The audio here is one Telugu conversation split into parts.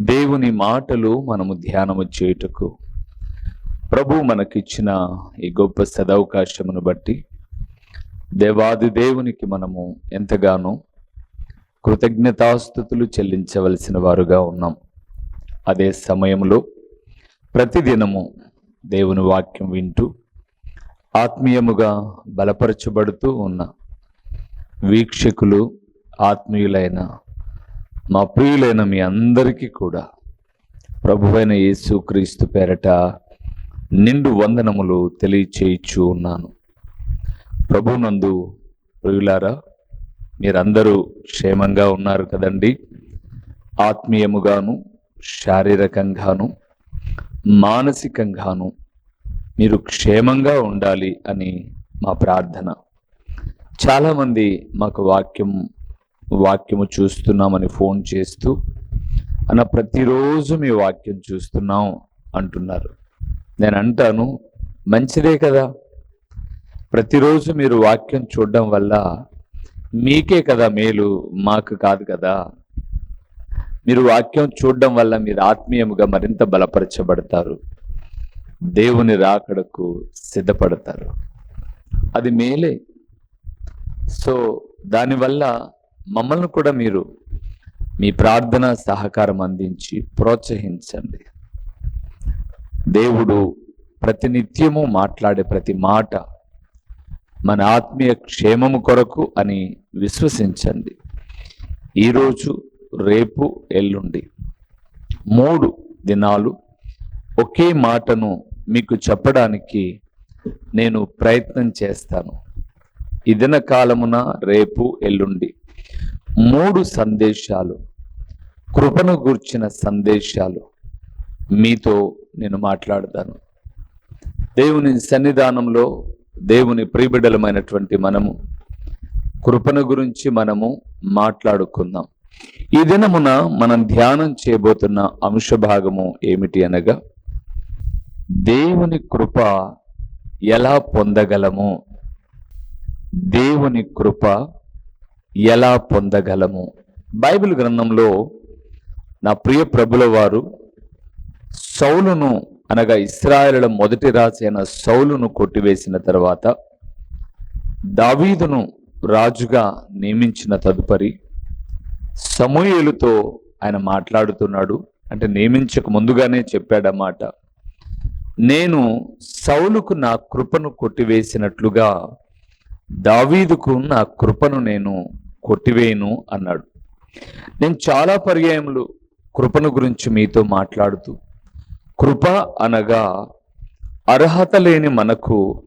దేవుని మాటలు మనము ధ్యానము చేయుటకు. ప్రభు మనకిచ్చిన ఈ గొప్ప సదవకాశమును బట్టి దేవాది దేవునికి మనము ఎంతగానో కృతజ్ఞతాస్థుతులు చెల్లించవలసిన వారుగా ఉన్నాం. అదే సమయంలో ప్రతిదినము దేవుని వాక్యం వింటూ ఆత్మీయముగా బలపరచబడుతూ ఉన్న వీక్షకులు ఆత్మీయులైన మా ప్రియులైన మీ అందరికీ కూడా ప్రభువైన యేసుక్రీస్తు పేరట నిండు వందనములు తెలియచేయిచూ ఉన్నాను. ప్రభునందు ప్రియులారా మీరందరూ క్షేమంగా ఉన్నారు కదండి. ఆత్మీయముగాను శారీరకంగాను మానసికంగాను మీరు క్షేమంగా ఉండాలి అని మా ప్రార్థన. చాలామంది మాకు వాక్యం వాక్యము చూస్తున్నామని ఫోన్ చేస్తూ అన్న ప్రతిరోజు మీ వాక్యం చూస్తున్నాం అంటున్నారు. నేను అంటాను మంచిదే కదా. ప్రతిరోజు మీరు వాక్యం చూడడం వల్ల మీకే కదా మేలు మాకు కాదు కదా. మీరు వాక్యం చూడడం వల్ల మీరు ఆత్మీయముగా మరింత బలపరచబడతారు. దేవుని రాకడకు సిద్ధపడతారు. అది మేలే. సో దానివల్ల మమ్మల్ని కూడా మీరు మీ ప్రార్థన సహకారం అందించి ప్రోత్సహించండి. దేవుడు ప్రతినిత్యము మాట్లాడే ప్రతి మాట మన ఆత్మీయ క్షేమము కొరకు అని విశ్వసించండి. ఈరోజు రేపు ఎల్లుండి మూడు దినాలు ఒకే మాటను మీకు చెప్పడానికి నేను ప్రయత్నం చేస్తాను. ఈ దిన కాలమున రేపు ఎల్లుండి మూడు సందేశాలు కృపను గూర్చిన సందేశాలు మీతో నేను మాట్లాడతాను. దేవుని సన్నిధానంలో దేవుని ప్రియబిడలమైనటువంటి మనము కృపను గురించి మనము మాట్లాడుకుందాం. ఈ దినమున మనం ధ్యానం చేయబోతున్న అంశ భాగము ఏమిటి అనగా దేవుని కృప ఎలా పొందగలము? దేవుని కృప ఎలా పొందగలము? బైబిల్ గ్రంథంలో నా ప్రియ ప్రభుల వారు సౌలును అనగా ఇస్రాయేలుల మొదటి రాజు అయిన సౌలును కొట్టివేసిన తర్వాత దావీదును రాజుగా నియమించిన తదుపరి సమూయేలుతో ఆయన మాట్లాడుతున్నాడు. అంటే నియమించక ముందుగానే చెప్పాడన్నమాట. నేను సౌలుకు నా కృపను కొట్టివేసినట్లుగా దావీదుకు నా కృపను నేను కొట్టివేయను అన్నాడు. నేను చాలా పర్యాయములు కృపను గురించి మీతో మాట్లాడుతూ కృప అనగా అర్హత లేని మనకు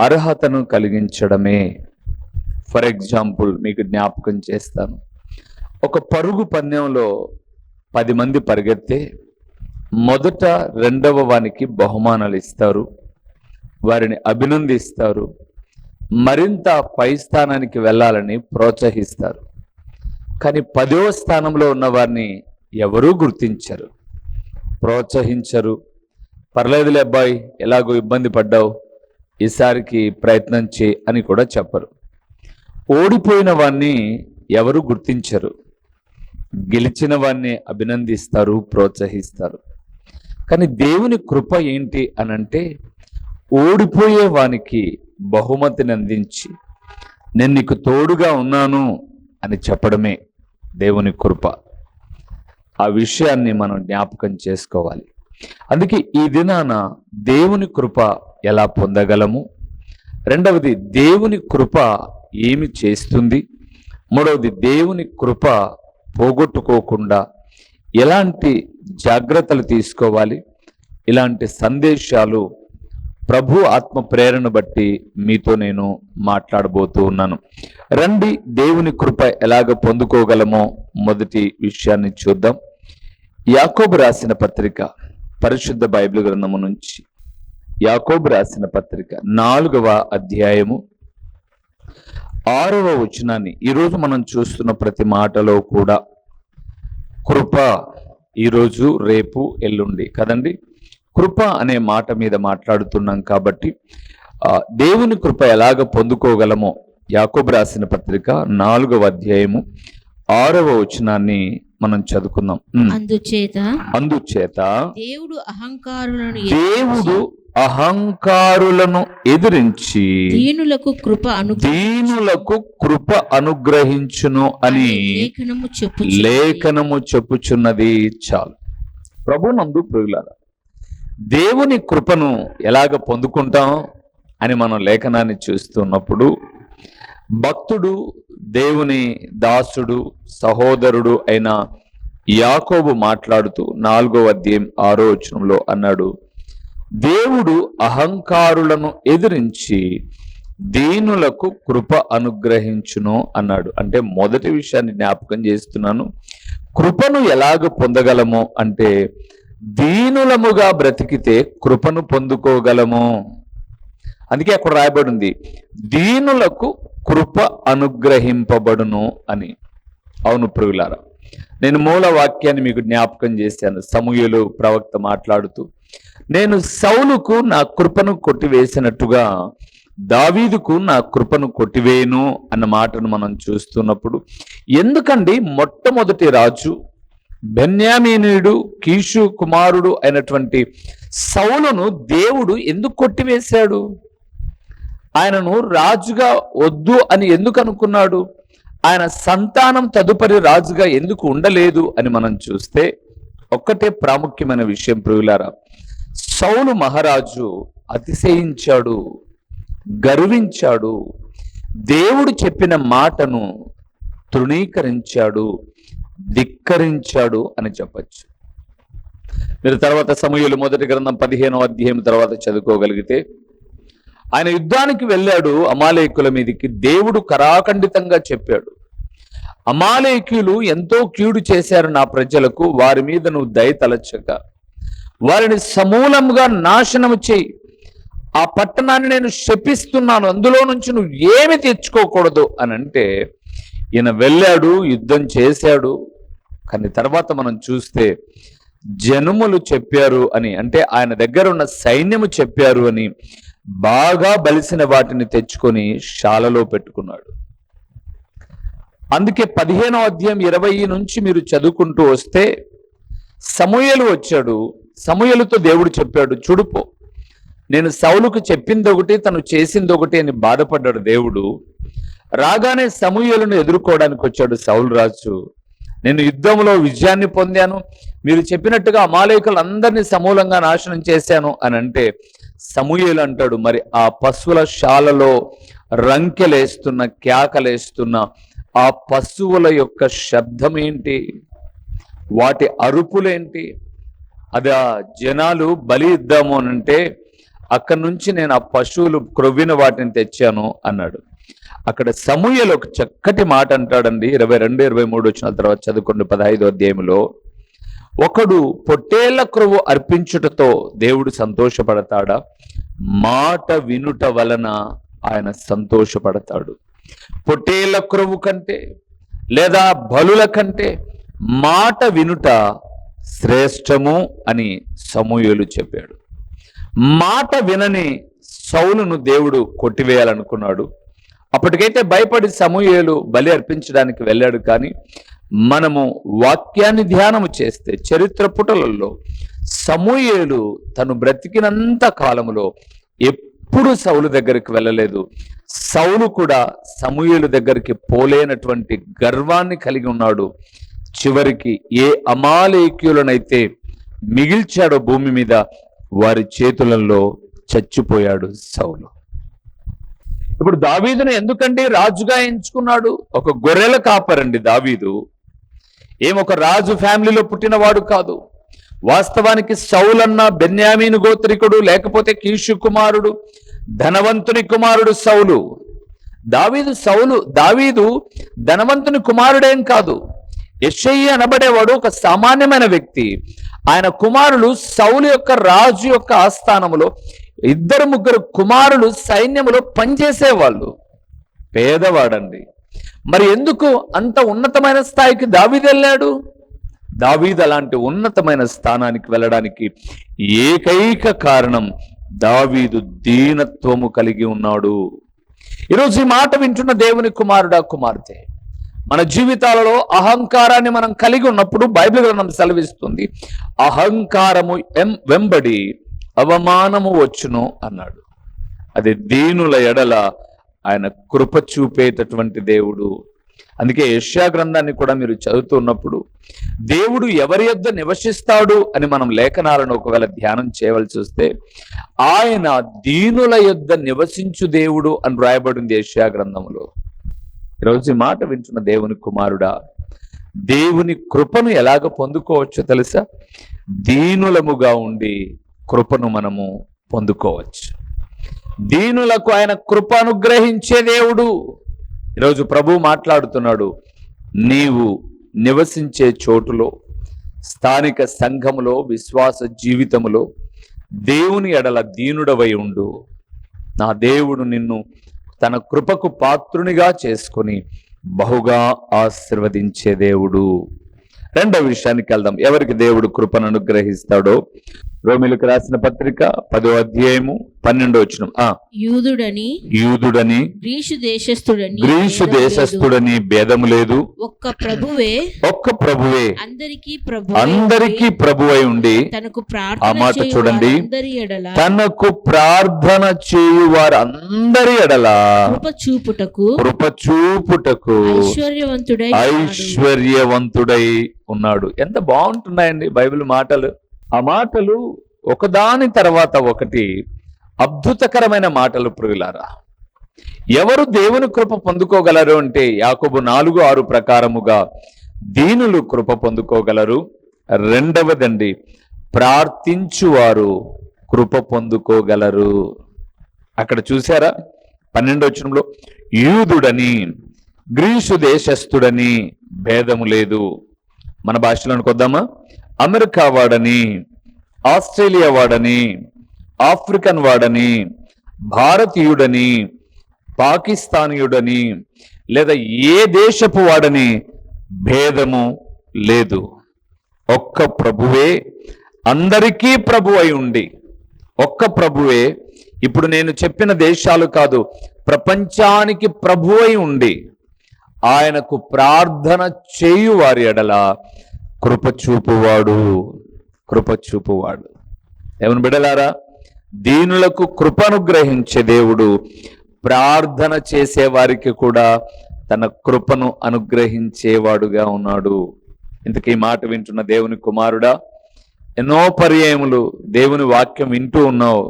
అర్హతను కలిగించడమే. ఫర్ ఎగ్జాంపుల్ మీకు జ్ఞాపకం చేస్తాను. ఒక పరుగు పందెంలో పది మంది పరిగెత్తే మొదట రెండవ వానికి బహుమానాలు ఇస్తారు. వారిని అభినందిస్తారు. మరింత పై స్థానానికి వెళ్ళాలని ప్రోత్సహిస్తారు. కానీ పదవ స్థానంలో ఉన్న వారిని ఎవరూ గుర్తించరు. ప్రోత్సహించరు. పర్లేదులే అబ్బాయి ఎలాగో ఇబ్బంది పడ్డావు ఈసారికి ప్రయత్నం చే అని కూడా చెప్పరు. ఓడిపోయిన వాణ్ణి ఎవరు గుర్తించరు. గెలిచిన వాణ్ణి అభినందిస్తారు ప్రోత్సహిస్తారు. కానీ దేవుని కృప ఏంటి అనంటే ఓడిపోయే వానికి బహుమతిని అందించి నేను నీకు తోడుగా ఉన్నాను అని చెప్పడమే దేవుని కృప. ఆ విషయాన్ని మనం జ్ఞాపకం చేసుకోవాలి. అందుకే ఈ దినాన దేవుని కృప ఎలా పొందగలము? రెండవది దేవుని కృప ఏమి చేస్తుంది? మూడవది దేవుని కృప పోగొట్టుకోకుండా ఎలాంటి జాగ్రత్తలు తీసుకోవాలి? ఇలాంటి సందేశాలు ప్రభు ఆత్మ ప్రేరణను బట్టి మీతో నేను మాట్లాడబోతూ ఉన్నాను. రండి దేవుని కృప ఎలాగ పొందుకోగలమో మొదటి విషయాన్ని చూద్దాం. యాకోబు రాసిన పత్రిక పరిశుద్ధ బైబిల్ గ్రంథము నుంచి. యాకోబు రాసిన పత్రిక నాలుగవ అధ్యాయము ఆరవ వచనాన్ని. ఈరోజు మనం చూస్తున్న ప్రతి మాటలో కూడా కృప ఈరోజు రేపు ఎల్లుండి కదండి? కృప అనే మాట మీద మాట్లాడుతున్నాం కాబట్టి ఆ, దేవుని కృప ఎలాగ పొందుకోగలమో యాకోబు రాసిన పత్రిక నాలుగవ అధ్యాయము ఆరవ వచనాన్ని మనం చదువుకుందాం. అందుచేత అందుచేత దేవుడు అహంకారులను దేవుడు అహంకారులను ఎదిరించి దీనులకు కృప అను దీనులకు కృప అనుగ్రహించును అని లేఖనము చెప్పు లేఖనము చెప్పుచున్నది. చాలు. ప్రభునందు ప్రియులారా దేవుని కృపను ఎలాగ పొందుకుంటాం అని మనం లేఖనాన్ని చూస్తున్నప్పుడు భక్తుడు దేవుని దాసుడు సహోదరుడు అయిన యాకోబు మాట్లాడుతూ నాలుగో అధ్యాయం ఆరో వచనంలో అన్నాడు దేవుడు అహంకారులను ఎదిరించి దీనులకు కృప అనుగ్రహించును అన్నాడు. అంటే మొదటి విషయాన్ని జ్ఞాపకం చేస్తున్నాను. కృపను ఎలాగ పొందగలము అంటే దీనులముగా బ్రతికితే కృపను పొందుకోగలము. అందుకే అక్కడ రాయబడి ఉంది దీనులకు కృప అనుగ్రహింపబడును అని. అవును ప్రియులారా నేను మూల వాక్యాన్ని మీకు జ్ఞాపకం చేశాను సమూహలు ప్రవక్త మాట్లాడుతూ నేను సౌలుకు నా కృపను కొట్టివేసినట్టుగా దావీదుకు నా కృపను కొట్టివేయను అన్న మాటను మనం చూస్తున్నప్పుడు ఎందుకండి మొట్టమొదటి రాజు బెన్యామీనుడు కీషు కుమారుడు అయినటువంటి సౌలును దేవుడు ఎందుకు కొట్టివేశాడు? ఆయనను రాజుగా వద్దు అని ఎందుకు అనుకున్నాడు? ఆయన సంతానం తదుపరి రాజుగా ఎందుకు ఉండలేదు అని మనం చూస్తే ఒక్కటే ప్రాముఖ్యమైన విషయం ప్రియులారా. సౌలు మహారాజు అతిశయించాడు గర్వించాడు దేవుడు చెప్పిన మాటను తృణీకరించాడు ధిక్కరించాడు అని చెప్పచ్చు. మీరు తర్వాత సమయంలో మొదటి గ్రంథం పదిహేనో అధ్యాయం తర్వాత చదువుకోగలిగితే ఆయన యుద్ధానికి వెళ్ళాడు అమాలేకుల మీదకి. దేవుడు కరాఖండితంగా చెప్పాడు అమాలేకులు ఎంతో కీడు చేశారు నా ప్రజలకు వారి మీద నువ్వు దయ తలచక వారిని సమూలంగా నాశనం చేయి. ఆ పట్టణాన్ని నేను శపిస్తున్నాను అందులో నుంచి నువ్వు ఏమి తెచ్చుకోకూడదు అని అంటే ఈయన వెళ్ళాడు యుద్ధం చేశాడు. కానీ తర్వాత మనం చూస్తే జనములు చెప్పారు అని అంటే ఆయన దగ్గర ఉన్న సైన్యము చెప్పారు అని బాగా బలిసిన వాటిని తెచ్చుకొని శాలలో పెట్టుకున్నాడు. అందుకే పదిహేనో అధ్యాయం ఇరవై నుంచి మీరు చదువుకుంటూ వస్తే సమూయలు వచ్చాడు. సమూయలతో దేవుడు చెప్పాడు చూడుపో నేను సౌలుకు చెప్పింది ఒకటి తను చేసింది ఒకటి అని బాధపడ్డాడు దేవుడు. రాగానే సమూహలను ఎదుర్కోవడానికి వచ్చాడు సౌలు రాజు. నేను యుద్ధంలో విజయాన్ని పొందాను. మీరు చెప్పినట్టుగా అమాలేకులందరినీ సమూలంగా నాశనం చేశాను అని అంటే సమూహలు అంటాడు. మరి ఆ పశువుల శాలలో రంకెలేస్తున్న కేకలేస్తున్న ఆ పశువుల యొక్క శబ్దం ఏంటి? వాటి అరుపులేంటి? అది ఆ జనాలు బలి ఇద్దాము అని అంటే అక్కడి నుంచి నేను ఆ పశువులు క్రొవ్విన వాటిని తెచ్చాను అన్నాడు. అక్కడ సమూహలు ఒక చక్కటి మాట అంటాడండి. ఇరవై రెండు ఇరవై మూడు వచ్చిన తర్వాత చదువుకోండి పదహైదో అధ్యాయంలో. ఒకడు పొట్టేళ్ళ క్రొవ్వు అర్పించుటతో దేవుడు సంతోషపడతాడా? మాట వినుట వలన ఆయన సంతోషపడతాడు. పొట్టేళ్ళ క్రొవ్వు కంటే లేదా బలుల కంటే మాట వినుట శ్రేష్టము అని సమూహలు చెప్పాడు. మాట వినని సౌలును దేవుడు కొట్టివేయాలనుకున్నాడు. అప్పటికైతే భయపడి సమూహేలు బలి అర్పించడానికి వెళ్ళాడు. కానీ మనము వాక్యాన్ని ధ్యానము చేస్తే చరిత్ర పుటలలో సమూహేలు తను బ్రతికినంత కాలములో ఎప్పుడు సౌలు దగ్గరికి వెళ్ళలేదు. సౌలు కూడా సమూహేలు దగ్గరికి పోలేనటువంటి గర్వాన్ని కలిగి ఉన్నాడు. చివరికి ఏ అమాలేక్యులనైతే మిగిల్చాడో భూమి మీద వారి చేతులలో చచ్చిపోయాడు సౌలు. ఇప్పుడు దావీదును ఎందుకండి రాజుగా ఎంచుకున్నాడు? ఒక గొర్రెల కాపరండి దావీదు. ఒక రాజు ఫ్యామిలీలో పుట్టినవాడు కాదు. వాస్తవానికి సౌలన్న బెన్యామీను గోత్రికుడు లేకపోతే కీషు కుమారుడు ధనవంతుని కుమారుడు సౌలు. దావీదు సౌలు దావీదు ధనవంతుని కుమారుడేం కాదు. యెషయ్య అనబడేవాడు ఒక సామాన్యమైన వ్యక్తి. ఆయన కుమారులు సౌలు యొక్క రాజు యొక్క ఆస్థానములో ఇద్దరు ముగ్గురు కుమారులు సైన్యములో పనిచేసేవాళ్ళు. పేదవాడండి. మరి ఎందుకు అంత ఉన్నతమైన స్థాయికి దావీదు వెళ్ళాడు? దావీదు అలాంటి ఉన్నతమైన స్థానానికి వెళ్ళడానికి ఏకైక కారణం దావీదు దీనత్వము కలిగి ఉన్నాడు. ఈరోజు ఈ మాట వింటున్న దేవుని కుమారుడా కుమార్తె మన జీవితాలలో అహంకారాన్ని మనం కలిగి ఉన్నప్పుడు బైబిల్ గ్రంథం సెలవిస్తుంది. అహంకారము ఎం వెంబడి అవమానము వచ్చును అన్నాడు. అది దీనుల ఎడల ఆయన కృప చూపేటటువంటి దేవుడు. అందుకే యష్యా గ్రంథాన్ని కూడా మీరు చదువుతున్నప్పుడు దేవుడు ఎవరి యొద్ద నివసిస్తాడు అని మనం లేఖనాలను ఒకవేళ ధ్యానం చేయవలసి వస్తే ఆయన దీనుల యొద్ద నివసించు దేవుడు అని రాయబడింది యష్యా గ్రంథంలో ఈరోజు మాట వింటున్న దేవుని కుమారుడా దేవుని కృపను ఎలాగ పొందుకోవచ్చో తెలుసా? దీనులముగా ఉండి కృపను మనము పొందుకోవచ్చు. దీనులకు ఆయన కృప అనుగ్రహించే దేవుడు. ఈరోజు ప్రభు మాట్లాడుతున్నాడు నీవు నివసించే చోటులో స్థానిక సంఘములో విశ్వాస జీవితములో దేవుని ఎడల దీనుడవై ఉండు. నా దేవుడు నిన్ను తన కృపకు పాత్రునిగా చేసుకొని బహుగా ఆశీర్వదించే దేవుడు. రెండవ విషయానికి వెళ్దాం. ఎవరికి దేవుడు కృపను అనుగ్రహిస్తాడో రోమిలకు రాసిన పత్రిక పదో అధ్యాయము పన్నెండో వచ్చిన యూదుడని యూదుడని గ్రీసు దేశస్థుడని గ్రీసు. దేశస్థుడని భేదము లేదు. ఒక్క ప్రభువే ఒక్క ప్రభువే అందరికీ ప్రభు అందరికీ ప్రభువై ఉండి తనకు ఆ మాట చూడండి. ఎడల. తనకు ప్రార్థన చేయు వారందరి ఎడల. కృప చూపుటకు కృప చూపుటకు ఐశ్వర్యవంతుడై. ఐశ్వర్యవంతుడై ఉన్నాడు. ఎంత బాగుంటున్నాయండి బైబిల్ మాటలు. ఆ మాటలు ఒకదాని తర్వాత ఒకటి అద్భుతకరమైన మాటలు ప్రియులారా. ఎవరు దేవుని కృప పొందుకోగలరు అంటే యాకోబు నాలుగు ఆరు ప్రకారముగా దీనులు కృప పొందుకోగలరు. రెండవదండి ప్రార్థించువారు కృప పొందుకోగలరు. అక్కడ చూసారా పన్నెండవచనంలో యూదుడని గ్రీసు దేశస్థుడని భేదము లేదు. మన భాషలోనికి వద్దామా? అమెరికా వాడని ఆస్ట్రేలియా వాడని ఆఫ్రికన్ వాడని భారతీయుడని పాకిస్తానీయుడని లేదా ఏ దేశపు వాడని భేదము లేదు. ఒక్క ప్రభువే అందరికీ ప్రభు అయి ఉండి ఒక్క ప్రభువే ఇప్పుడు నేను చెప్పిన దేశాలు కాదు ప్రపంచానికి ప్రభు అయి ఉండి ఆయనకు ప్రార్థన చేయు వారి ఎడల కృపచూపువాడు కృపచూపువాడు. ఏమని బిడలారా దీనులకు కృపనుగ్రహించే దేవుడు ప్రార్థన చేసే వారికి కూడా తన కృపను అనుగ్రహించేవాడుగా ఉన్నాడు. ఇంతకీ ఈ మాట వింటున్న దేవుని కుమారుడా ఎన్నో పర్యాయములు దేవుని వాక్యం వింటూ ఉన్నావు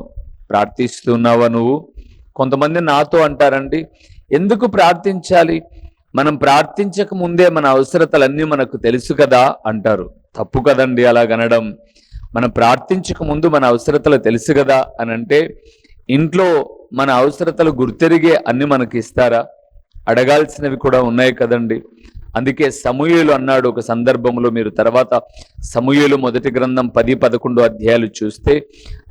ప్రార్థిస్తున్నావా నువ్వు? కొంతమంది నాతో అంటారండి ఎందుకు ప్రార్థించాలి? మనం ప్రార్థించక ముందే మన అవసరతలన్నీ మనకు తెలుసు కదా అంటారు. తప్పు కదండి అలాగనడం మనం ప్రార్థించక ముందు మన అవసరతలు తెలుసు కదా అని అంటే ఇంట్లో మన అవసరతలు గుర్తెరిగే అన్ని మనకి ఇస్తారా? అడగాల్సినవి కూడా ఉన్నాయి కదండి. అందుకే సమూహలు అన్నాడు ఒక సందర్భంలో మీరు తర్వాత సమూహలు మొదటి గ్రంథం పది పదకొండు అధ్యాయాలు చూస్తే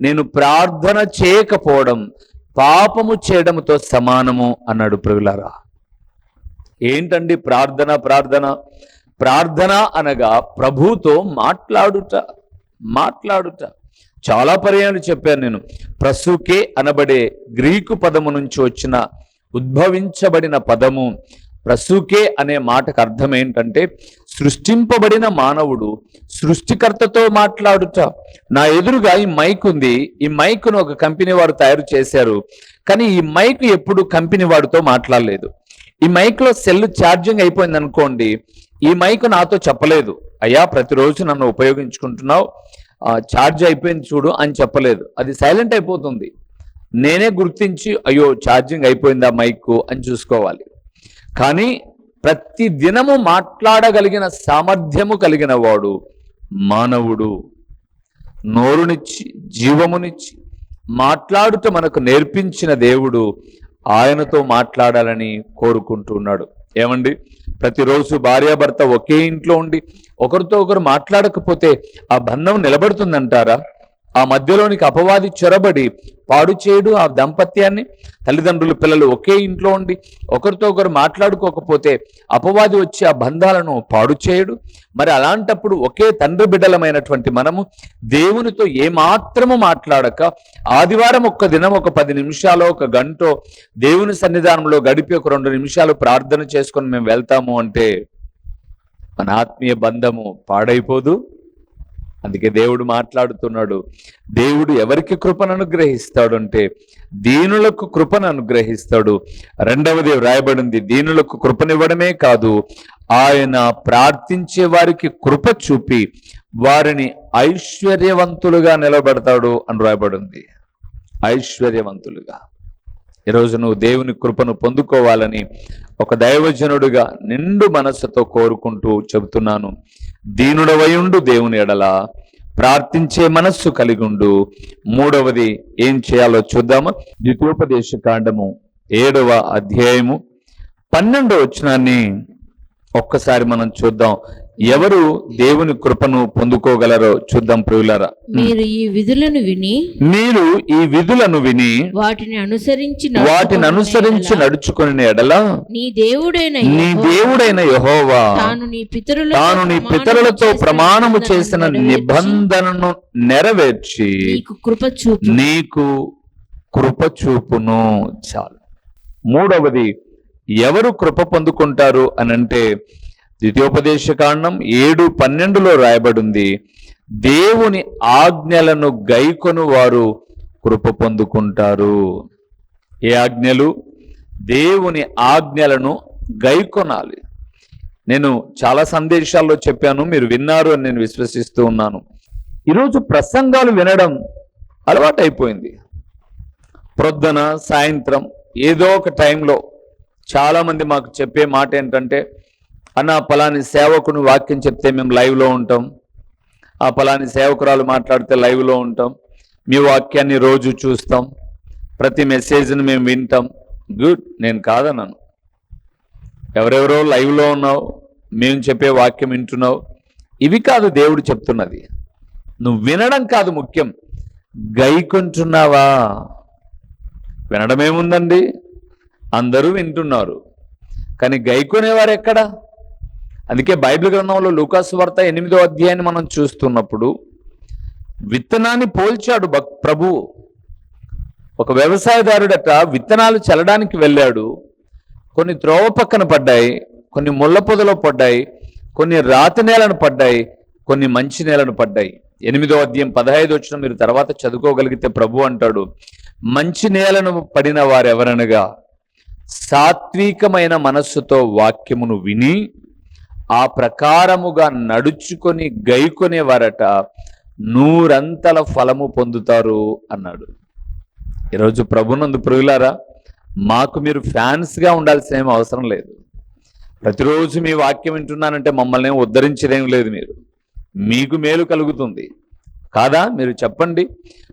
నేను ప్రార్థన చేయకపోవడం పాపము చేయడంతో సమానము అన్నాడు ప్రభులారా ఏంటండి ప్రార్థన ప్రార్థన? ప్రార్థన అనగా ప్రభుతో మాట్లాడుట మాట్లాడుట. చాలా పర్యాలు చెప్పాను నేను. ప్రసూకే అనబడే గ్రీకు పదము నుంచి వచ్చిన ఉద్భవించబడిన పదము. ప్రసూకే అనే మాటకు అర్థం ఏంటంటే సృష్టింపబడిన మానవుడు సృష్టికర్తతో మాట్లాడుట. నా ఎదురుగా ఈ మైక్ ఉంది. ఈ మైక్ను ఒక కంపెనీ వారు తయారు చేశారు. కానీ ఈ మైక్ ఎప్పుడు కంపెనీ వాడితో మాట్లాడలేదు. ఈ మైక్లో సెల్ ఛార్జింగ్ అయిపోయింది అనుకోండి ఈ మైక్ నాతో చెప్పలేదు. అయ్యా ప్రతిరోజు నన్ను ఉపయోగించుకుంటున్నావు ఆ, ఛార్జ్ అయిపోయింది చూడు అని చెప్పలేదు. అది సైలెంట్ అయిపోతుంది. నేనే గుర్తించి అయ్యో ఛార్జింగ్ అయిపోయిందా మైక్ అని చూసుకోవాలి. కానీ ప్రతి దినము మాట్లాడగలిగిన సామర్థ్యము కలిగిన వాడు మానవుడు. నోరునిచ్చి జీవమునిచ్చి మాట్లాడుట మనకు నేర్పించిన దేవుడు ఆయనతో మాట్లాడాలని కోరుకుంటున్నాడు. ఏమండి? ప్రతిరోజు భార్యాభర్త ఒకే ఇంట్లో ఉండి ఒకరితో ఒకరు మాట్లాడకపోతే ఆ బంధం నిలబడుతుందంటారా? ఆ మధ్యలోనికి అపవాది చొరబడి పాడు చేయడు ఆ దాంపత్యాన్ని. తల్లిదండ్రులు పిల్లలు ఒకే ఇంట్లో ఉండి ఒకరితో ఒకరు మాట్లాడుకోకపోతే అపవాది వచ్చి ఆ బంధాలను పాడు చేయడు. మరి అలాంటప్పుడు ఒకే తండ్రి బిడ్డలమైనటువంటి మనము దేవునితో ఏమాత్రము మాట్లాడక ఆదివారం ఒక్క దినం ఒక పది నిమిషాలు ఒక గంట దేవుని సన్నిధానంలో గడిపి ఒక రెండు నిమిషాలు ప్రార్థన చేసుకొని మేము వెళ్తాము అంటే మన ఆత్మీయ బంధము పాడైపోదు. అందుకే దేవుడు మాట్లాడుతున్నాడు. దేవుడు ఎవరికి కృపను అనుగ్రహిస్తాడు అంటే దీనులకు కృపను అనుగ్రహిస్తాడు. రెండవది వ్రాయబడింది దీనులకు కృపనివ్వడమే కాదు ఆయన ప్రార్థించే వారికి కృప చూపి వారిని ఐశ్వర్యవంతులుగా నిలబెడతాడు అని రాయబడింది ఐశ్వర్యవంతులుగా. ఈరోజు నువ్వు దేవుని కృపను పొందుకోవాలని ఒక దైవజనుడుగా నిండు మనస్సుతో కోరుకుంటూ చెబుతున్నాను. దీనుడవయుండు దేవుని ఎడల ప్రార్థించే మనస్సు కలిగుండు. మూడవది ఏం చేయాలో చూద్దాము. ద్వితీయోపదేశ కాండము ఏడవ అధ్యాయము. పన్నెండవ వచనాన్ని ఒక్కసారి మనం చూద్దాం. ఎవరు దేవుని కృపను పొందుకోగలరో చూద్దాం ప్రియులారా. మీరు ఈ విధులను విని మీరు ఈ విధులను విని వాటిని అనుసరించి వాటిని అనుసరించి నడుచుకుని ఎడల? నీ దేవుడైన నీ దేవుడైన యహోవా. తాను నీ పితరులతో తాను నీ ప్రమాణము పితరులతో చేసిన ప్రమాణము చేసిన నిబంధనను నిబంధనను నెరవేర్చి నీకు కృప చూపు నీకు కృప చూపును. చాలు. మూడవది ఎవరు కృప పొందుకుంటారు అని అంటే ద్వితీయోపదేశ కాండం ఏడు పన్నెండులో రాయబడింది. దేవుని ఆజ్ఞలను గైకొను వారు కృప పొందుకుంటారు. ఏ ఆజ్ఞలు? దేవుని ఆజ్ఞలను గైకొనాలి. నేను చాలా సందేశాల్లో చెప్పాను మీరు విన్నారు అని నేను విశ్వసిస్తూ ఉన్నాను. ఈరోజు ప్రసంగాలు వినడం అలవాటైపోయింది. ప్రొద్దున సాయంత్రం ఏదో ఒక టైంలో చాలామంది మాకు చెప్పే మాట ఏంటంటే అన్న పలాని సేవకుని వాక్యం చెప్తే మేము లైవ్లో ఉంటాం. ఆ పలాని సేవకురాలు మాట్లాడితే లైవ్లో ఉంటాం. మీ వాక్యాన్ని రోజు చూస్తాం. ప్రతి మెసేజ్ని మేము వింటాం. గుడ్ నేను కాదన్నాను. ఎవరెవరో లైవ్లో ఉన్నావు మేము చెప్పే వాక్యం వింటున్నావు. ఇవి కాదు దేవుడు చెప్తున్నది. నువ్వు వినడం కాదు ముఖ్యం. గైకుంటున్నావా? వినడమేముందండి? అందరూ వింటున్నారు. కానీ గైకొనేవారు ఎక్కడ? అందుకే బైబిల్ గ్రంథంలో లూకాసు వార్త ఎనిమిదో అధ్యాయాన్ని మనం చూస్తున్నప్పుడు విత్తనాన్ని పోల్చాడు భక్ ప్రభువు ఒక వ్యవసాయదారుడట విత్తనాలు చల్లడానికి వెళ్ళాడు. కొన్ని త్రోవ పక్కన పడ్డాయి కొన్ని ముళ్ళ పొదలో పడ్డాయి కొన్ని రాతి నేలను పడ్డాయి కొన్ని మంచి నేలను పడ్డాయి. ఎనిమిదో అధ్యాయం పదహైదు వచ్చిన మీరు తర్వాత చదువుకోగలిగితే ప్రభు అంటాడు మంచి నేలను పడిన వారెవరనగా సాత్వికమైన మనస్సుతో వాక్యమును విని ఆ ప్రకారముగా నడుచుకొని గైకొనే వారట నూరంతల ఫలము పొందుతారు అన్నాడు. ఈరోజు ప్రభునందు ప్రియులారా మాకు మీరు ఫ్యాన్స్గా ఉండాల్సిన ఏం అవసరం లేదు. ప్రతిరోజు మీ వాక్యం వింటున్నానంటే మమ్మల్ని ఏం ఉద్ధరించదేం లేదు మీరు. మీకు మేలు కలుగుతుంది. కాదా? మీరు చెప్పండి.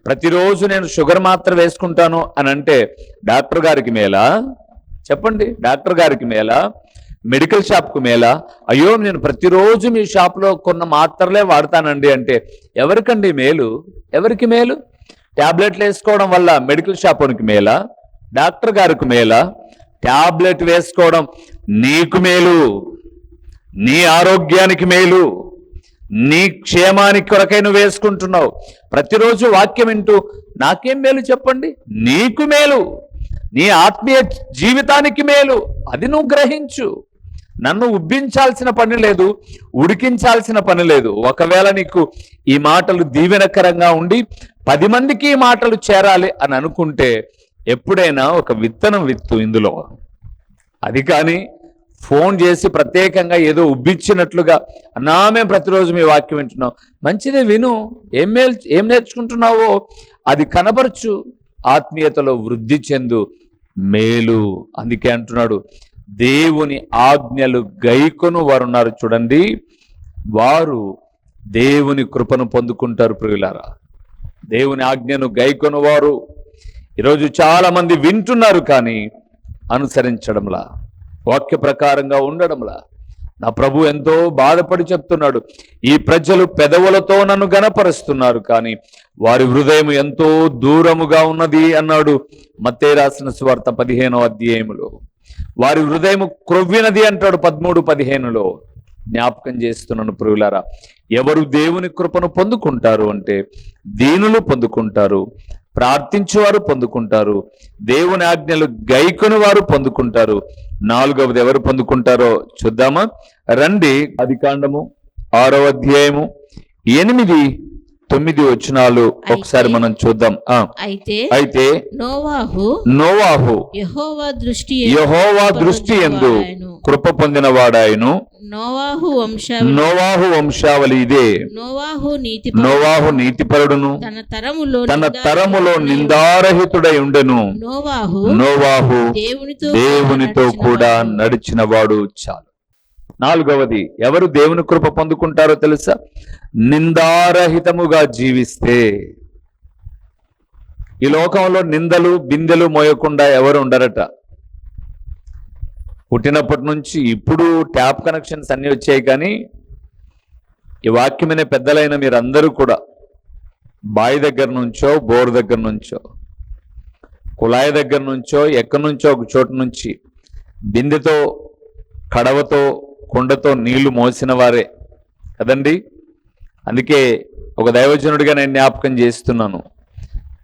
ప్రతిరోజు నేను షుగర్ మాత్ర వేసుకుంటాను అని అంటే డాక్టర్ గారికి మేలా? చెప్పండి. డాక్టర్ గారికి మేలా? మెడికల్ షాప్కు మేలా? అయ్యో నేను ప్రతిరోజు మీ షాప్లో కొన్న మాత్రలే వాడతానండి అంటే ఎవరికండి మేలు? ఎవరికి మేలు? ట్యాబ్లెట్లు వేసుకోవడం వల్ల మెడికల్ షాపునికి మేలా? డాక్టర్ గారికి మేలా? ట్యాబ్లెట్ వేసుకోవడం నీకు మేలు. నీ ఆరోగ్యానికి మేలు. నీ క్షేమానికి కొరకై నువ్వు వేసుకుంటున్నావు. ప్రతిరోజు వాక్యం వింటూ నాకేం మేలు చెప్పండి? నీకు మేలు. నీ ఆత్మీయ జీవితానికి మేలు. అది నువ్వు గ్రహించు. నన్ను ఉబ్బించాల్సిన పని లేదు ఉడికించాల్సిన పని లేదు. ఒకవేళ నీకు ఈ మాటలు దీవెనకరంగా ఉండి పది మందికి ఈ మాటలు చేరాలి అని అనుకుంటే ఎప్పుడైనా ఒక విత్తనం విత్తు ఇందులో. అది కానీ ఫోన్ చేసి ప్రత్యేకంగా ఏదో ఉబ్బిచ్చినట్లుగా అన్నా మేము ప్రతిరోజు మీ వాక్యం వింటున్నాం. మంచిదే విను. ఏం మేల్ ఏం నేర్చుకుంటున్నావో? అది కనపరచు ఆత్మీయతలో వృద్ధి చెందు. మేలు. అందుకే అంటున్నాడు. దేవుని ఆజ్ఞలు గైకొను వారు ఉన్నారు చూడండి. వారు దేవుని కృపను పొందుకుంటారు ప్రియులారా. దేవుని ఆజ్ఞను గైకొను వారు. ఈరోజు చాలా మంది వింటున్నారు కానీ అనుసరించడంలా వాక్య ప్రకారంగా ఉండడంలా. నా ప్రభు ఎంతో బాధపడి చెప్తున్నాడు. ఈ ప్రజలు పెదవులతో నన్ను గణపరుస్తున్నారు కానీ వారి హృదయం ఎంతో దూరముగా ఉన్నది అన్నాడు మత్తే రాసిన స్వార్థ పదిహేనో అధ్యాయములో. వారి హృదయం క్రొవ్వినది అంటాడు పదమూడు పదిహేనులో. జ్ఞాపకం చేస్తున్నాను ప్రియులారా ఎవరు దేవుని కృపను పొందుకుంటారు అంటే దీనులు పొందుకుంటారు ప్రార్థించేవారు పొందుకుంటారు దేవుని ఆజ్ఞలు గైకొని వారు పొందుకుంటారు. నాలుగవది ఎవరు పొందుకుంటారో చూద్దామా? రండి అది కాండము ఆరో అధ్యాయము ఎనిమిది తొమ్మిది వచనాలు ఒకసారి మనం చూద్దాం. అయితే అయితే నోవాహు నోవాహు యెహోవా దృష్టి యహోవా దృష్టి ఎందు. కృప పొందినవాడాయను నోవాహు వంశావళి నోవాహు వంశావళి ఇదే. నోవాహు నీతి నోవాహు నీతిపరుడును. తన తరములో తన నిందారహితుడై తరములో నిందారహితుడై ఉండెను. నోవాహు నోవాహు దేవునితో దేవునితో నడిచిన కూడా వాడు. నడిచినవాడు చాలు. నాలుగవది ఎవరు దేవుని కృప పొందుకుంటారో తెలుసా? నిందారహితముగా జీవిస్తే. ఈ లోకంలో నిందలు బిందెలు మోయకుండా ఎవరు ఉండరట? పుట్టినప్పటి నుంచి ఇప్పుడు ట్యాప్ కనెక్షన్స్ అన్నీ వచ్చాయి కానీ ఈ వాక్యమైన పెద్దలైన మీరందరూ కూడా బావి దగ్గర నుంచో బోర్ దగ్గర నుంచో కుళాయి దగ్గర నుంచో ఎక్కడి నుంచో ఒక చోటు నుంచి బిందెతో కడవతో కుండతో నీళ్ళు మోసిన వారే. కదండి? అందుకే ఒక దైవజనుడిగా నేను జ్ఞాపకం చేస్తున్నాను.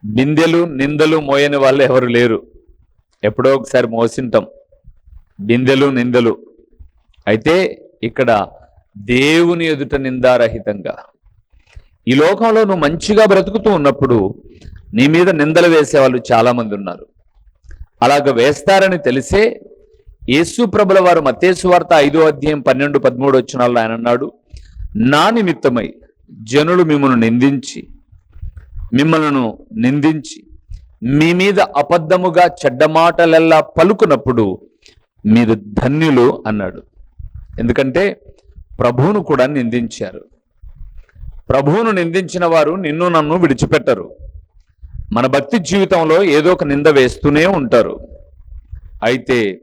బిందెలు నిందలు మోయని వాళ్ళు ఎవరు లేరు. ఎప్పుడో ఒకసారి మోసింటాం. బిందెలు నిందలు. అయితే ఇక్కడ దేవుని ఎదుట నిందారహితంగా. ఈ లోకంలో నువ్వు మంచిగా బ్రతుకుతూ ఉన్నప్పుడు నీ మీద నిందలు వేసేవాళ్ళు వాళ్ళు చాలామంది ఉన్నారు. అలాగ వేస్తారని తెలిసే యేసు ప్రభుల వారు మత్తేసు వార్త ఐదో అధ్యాయం పన్నెండు పదమూడు వచ్చినాల్లో ఆయన అన్నాడు నా నిమిత్తమై జనులు మిమ్మల్ని నిందించి మిమ్మల్ని నిందించి మీ మీద అబద్ధముగా చెడ్డ మాటలెల్లా పలుకునప్పుడు మీరు ధన్యులు అన్నాడు. ఎందుకంటే ప్రభువును కూడా నిందించారు. ప్రభువును నిందించిన వారు నిన్ను నన్ను విడిచిపెట్టరు. మన భక్తి జీవితంలో ఏదో ఒక నింద వేస్తూనే ఉంటారు. అయితే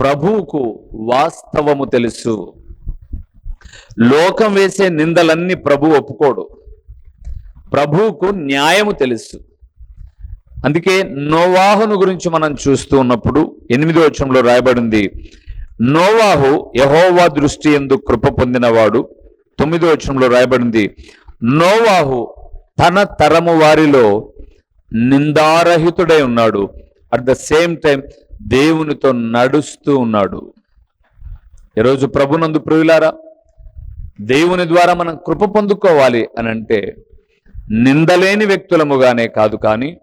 ప్రభువుకు వాస్తవము తెలుసు. లోకం వేసే నిందలన్నీ ప్రభు ఒప్పుకోడు. ప్రభువుకు న్యాయము తెలుసు. అందుకే నోవాహును గురించి మనం చూస్తూ ఉన్నప్పుడు ఎనిమిదో వచనంలో రాయబడింది నోవాహు యహోవా దృష్టి ఎందు కృప పొందినవాడు. తొమ్మిదో వచనంలో రాయబడింది నోవాహు తన తరము వారిలో నిందారహితుడై ఉన్నాడు. అట్ ద సేమ్ టైం దేవునితో నడుస్తూ ఉన్నాడు. ఈరోజు ప్రభునందు ప్రియులారా దేవుని ద్వారా మనం కృప పొందుకోవాలి అని అంటే నిందలేని వ్యక్తులముగానే కాదు కానీ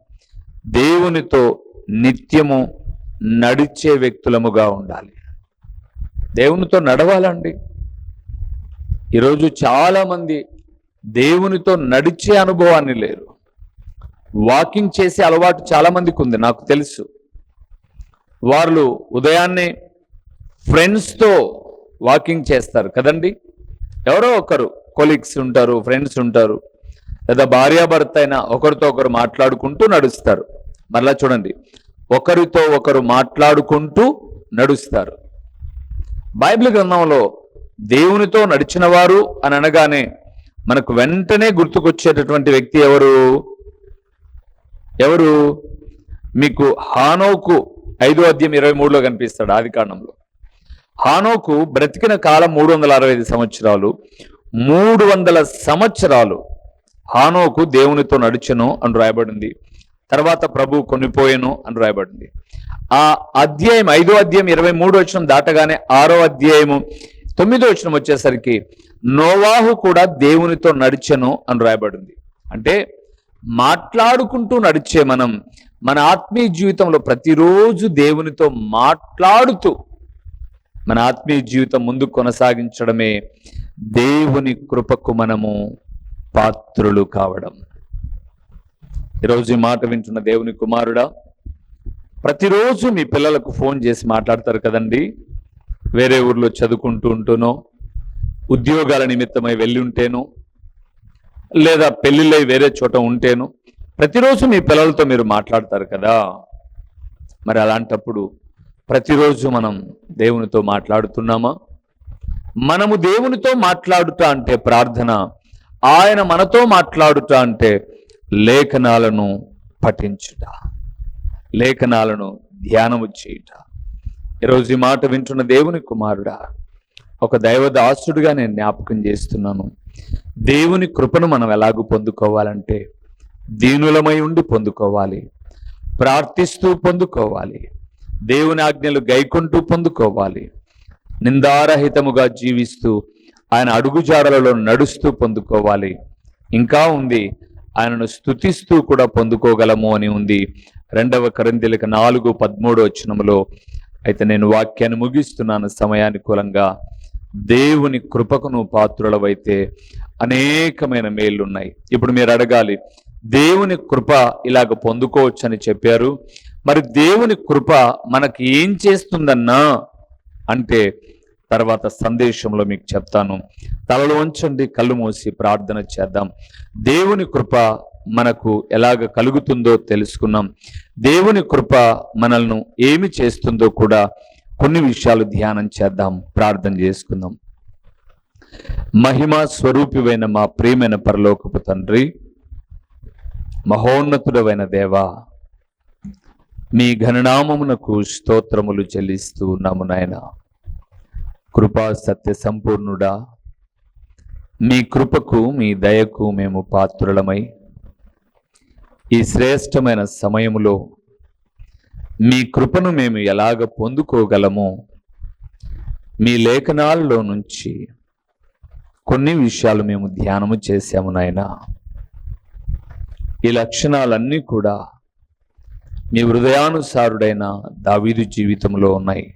దేవునితో నిత్యము నడిచే వ్యక్తులముగా ఉండాలి. దేవునితో నడవాలండి. ఈరోజు చాలామంది దేవునితో నడిచే అనుభవాన్ని లేరు. వాకింగ్ చేసే అలవాటు చాలామందికి ఉంది నాకు తెలుసు. వాళ్ళు ఉదయాన్నే ఫ్రెండ్స్తో వాకింగ్ చేస్తారు. కదండి? ఎవరో ఒకరు కొలీగ్స్ ఉంటారు ఫ్రెండ్స్ ఉంటారు లేదా భార్యాభర్త అయినా ఒకరితో ఒకరు మాట్లాడుకుంటూ నడుస్తారు. మరలా చూడండి ఒకరితో ఒకరు మాట్లాడుకుంటూ నడుస్తారు. బైబిల్ గ్రంథంలో దేవునితో నడిచినవారు అని అనగానే మనకు వెంటనే గుర్తుకొచ్చేటటువంటి వ్యక్తి ఎవరు? ఎవరు? మీకు హానోకు ఐదో అధ్యాయం ఇరవై మూడులో కనిపిస్తాడు ఆది కాండంలో. హానోకు బ్రతికిన కాలం మూడు వందల అరవై ఐదు సంవత్సరాలు మూడు వందల సంవత్సరాలు హానోకు దేవునితో నడిచను అని రాయబడింది. తర్వాత ప్రభు కొనిపోయాను అని రాయబడింది. ఆ అధ్యాయం ఐదో అధ్యాయం ఇరవై మూడు వచ్చిన దాటగానే ఆరో అధ్యాయము తొమ్మిదో వచ్చిన వచ్చేసరికి నోవాహు కూడా దేవునితో నడిచను అని రాయబడింది. అంటే మాట్లాడుకుంటూ నడిచే మనం మన ఆత్మీయ జీవితంలో ప్రతిరోజు దేవునితో మాట్లాడుతూ మన ఆత్మీయ జీవితం ముందు కొనసాగించడమే దేవుని కృపకు మనము పాత్రులు కావడం. ఈరోజు ఈ మాట వింటున్న దేవుని కుమారుడా ప్రతిరోజు మీ పిల్లలకు ఫోన్ చేసి మాట్లాడతారు కదండి. వేరే ఊర్లో చదువుకుంటూ ఉంటూనో ఉద్యోగాల నిమిత్తమై వెళ్ళి ఉంటేనో లేదా పెళ్ళిళ్ళై వేరే చోట ఉంటేనో ప్రతిరోజు మీ పిల్లలతో మీరు మాట్లాడతారు కదా? మరి అలాంటప్పుడు ప్రతిరోజు మనం దేవునితో మాట్లాడుతున్నామా? మనము దేవునితో మాట్లాడుట అంటే ప్రార్థన ఆయన మనతో మాట్లాడుట అంటే లేఖనాలను పఠించుట లేఖనాలను ధ్యానము చేయుట. ఈరోజు ఈ మాట వింటున్న దేవుని కుమారుడా ఒక దైవదాసుడుగా నేను జ్ఞాపకం చేస్తున్నాను. దేవుని కృపను మనం ఎలాగూ పొందుకోవాలంటే దీనులమై ఉండి పొందుకోవాలి. ప్రార్థిస్తూ పొందుకోవాలి. దేవుని ఆజ్ఞలు గైకుంటూ పొందుకోవాలి. నిందారహితముగా జీవిస్తూ ఆయన అడుగుజాడలలో నడుస్తూ పొందుకోవాలి. ఇంకా ఉంది ఆయనను స్తుతిస్తూ కూడా పొందుకోగలము అని ఉంది. రెండవ కరింతలకు నాలుగు పదమూడు వచ్చినములో అయితే నేను వాక్యాన్ని ముగిస్తున్నాను సమయానుకూలంగా దేవుని కృపకు నువ్వు పాత్రులవైతే అనేకమైన మేళ్ళు ఉన్నాయి ఇప్పుడు మీరు అడగాలి దేవుని కృప ఇలాగ పొందుకోవచ్చని చెప్పారు. మరి దేవుని కృప మనకి ఏం చేస్తుందన్నా అంటే తర్వాత సందేశంలో మీకు చెప్తాను. తలలో ఉంచండి కళ్ళు మూసి ప్రార్థన చేద్దాం. దేవుని కృప మనకు ఎలాగ కలుగుతుందో తెలుసుకున్నాం. దేవుని కృప మనల్ని ఏమి చేస్తుందో కూడా కొన్ని విషయాలు ధ్యానం చేద్దాం ప్రార్థన చేసుకుందాం. మహిమా స్వరూపివైన మా ప్రియమైన పరలోకపు తండ్రి మహోన్నతుడమైన దేవా మీ ఘననామమునకు స్తోత్రములు చెల్లిస్తూ ఉన్నాము నాయనా. కృపా సత్య సంపూర్ణుడా మీ కృపకు మీ దయకు మేము పాత్రులమై. ఈ శ్రేష్టమైన సమయములో మీ కృపను మేము ఎలాగ పొందుకోగలమో మీ లేఖనాల్లో నుంచి కొన్ని విషయాలు మేము ధ్యానము చేశాము నాయనా. ఈ లక్షణాలన్నీ కూడా మీ హృదయానుసారుడైన దావీదు జీవితంలో ఉన్నాయి.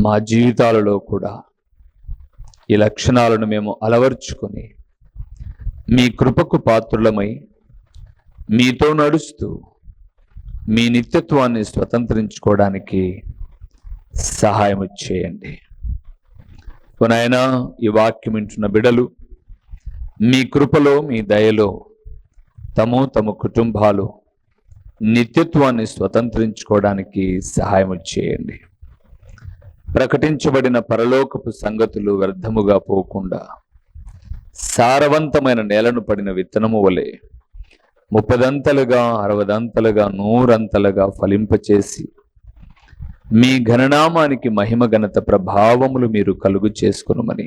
మా జీవితాలలో కూడా ఈ లక్షణాలను మేము అలవర్చుకొని మీ కృపకు పాత్రులమై మీతో నడుస్తూ మీ నిత్యత్వాన్ని స్వతంత్రించుకోవడానికి సహాయం చేయండి. నాయనా ఈ వాక్యం వింటున్న బిడలు మీ కృపలో మీ దయలో తము తమ కుటుంబాలు నిత్యత్వాన్ని స్వతంత్రించుకోవడానికి సహాయం చేయండి. ప్రకటించబడిన పరలోకపు సంగతులు వ్యర్థముగా పోకుండా సారవంతమైన నేలను పడిన విత్తనము వలె ముప్పదంతలుగా అరవదంతలుగా నూరంతలుగా ఫలింపచేసి మీ ఘననామానికి మహిమ ఘనత ప్రభావములు మీరు కలుగు చేసుకునమని